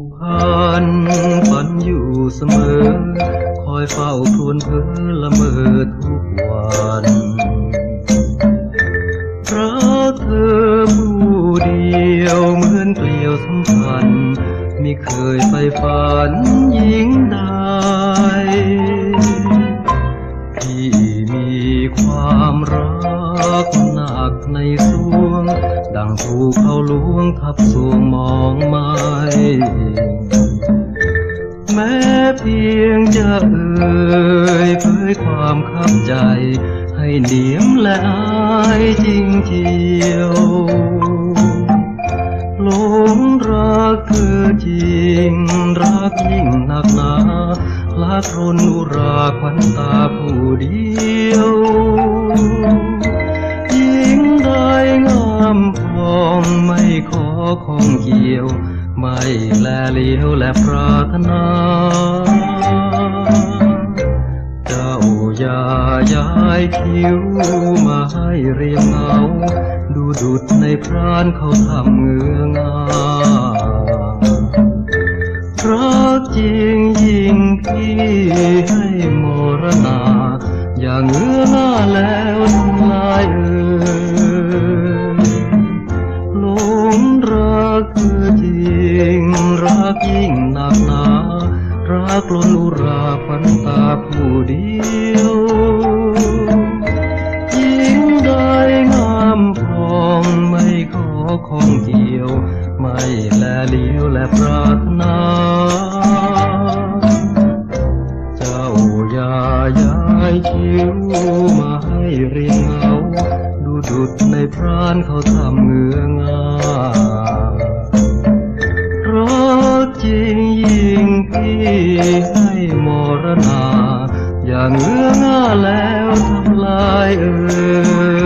กพันฝันอยู่เสมอ คอยเฝ้าครวญเพ้อละเมอทุกวันรักเธอผู้เดียวเหมือนเกลียวสัมพันธ์ไม่เคยไปฝันหญิงใดที่มีความรักหนักในสวง ดังถูกเขาลวงทับสวงมองม่ แม้เพียงจะเอ่ยเผยความขับใจ ให้เหนียมและอายจริงเจียวหลงรักเธอจริง รักยิ่งหนักหนาลักรนอุราขวัญตาผู้เดียวยิ่งได้งามพองไม่ขอของเกี่ยว ไม่แลเลี้ยวและปรารถนาเจ้าอย่าย้ายคิ้วมาให้เรียงเงา ดูดุดในพรานเขาทำเงืองารักจริงยิ่งพี่ให้มรณา อย่างเงื้อหน้าแล้ว หนักหนารักล้นอุราพันตาผู้เดียวยิ่งได้งามพรองไม่ขอของเกี่ยว ไม่แลเลี้ยวและปรารถนา เจ้าอย่าย้ายคิ้วมาให้เรียงเงาดูดุดในพรานเขาทำเงืองา พี่ให้มรณา อย่างเงื้อง่าแล้วทำลายเอ่ย